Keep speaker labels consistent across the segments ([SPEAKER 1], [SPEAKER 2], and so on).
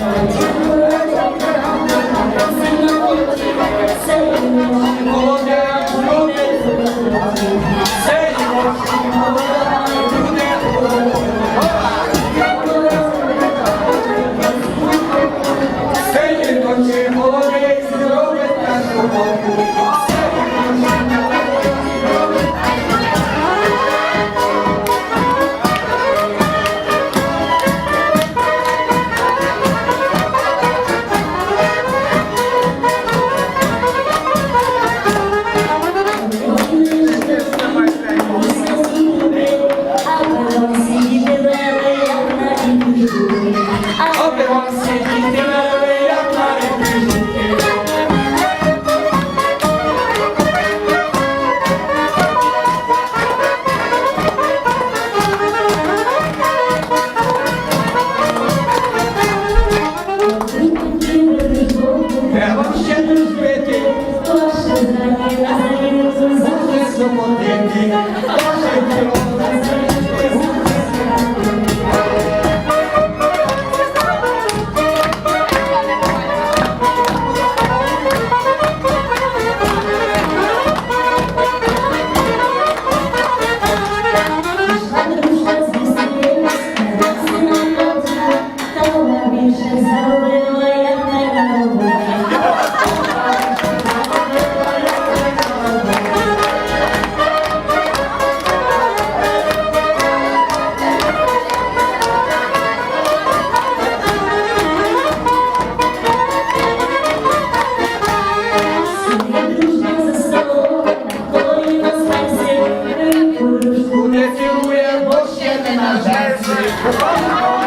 [SPEAKER 1] Молодець, молодець. someone in me. Ще
[SPEAKER 2] не
[SPEAKER 1] на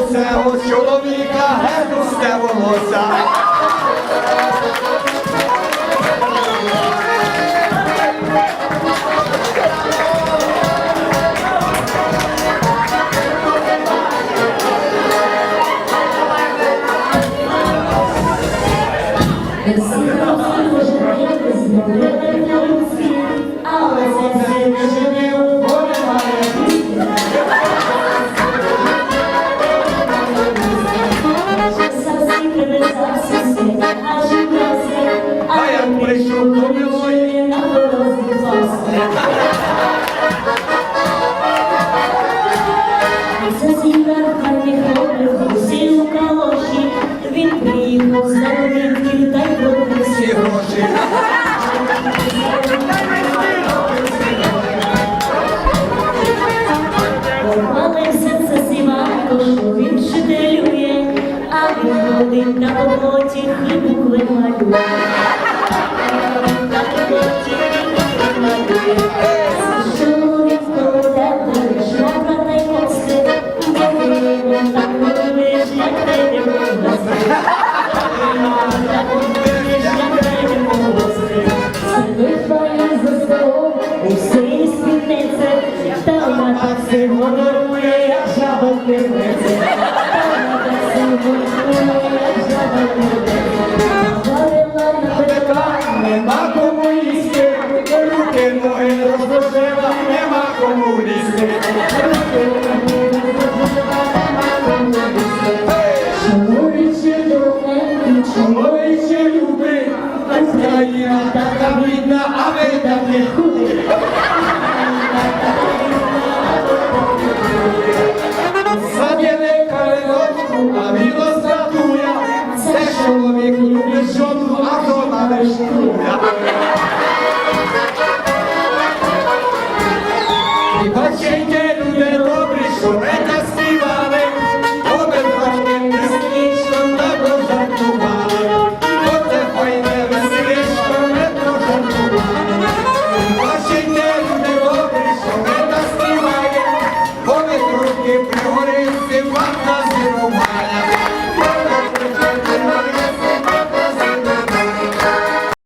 [SPEAKER 1] усе у чоловіка геть усте волосся.
[SPEAKER 2] Але це
[SPEAKER 1] а
[SPEAKER 2] на роботі хліб малює. На роботі хліб малює. Чоловік коло тебе, шляпа та й кости, бо ти там будеш, як ти не можеш.
[SPEAKER 1] Все гонорує, як жаба пивниця. Петра нема кому лізти. Чоловіче добре, чоловіче люби, Україна така видна, а ви такі не
[SPEAKER 3] Заб'єне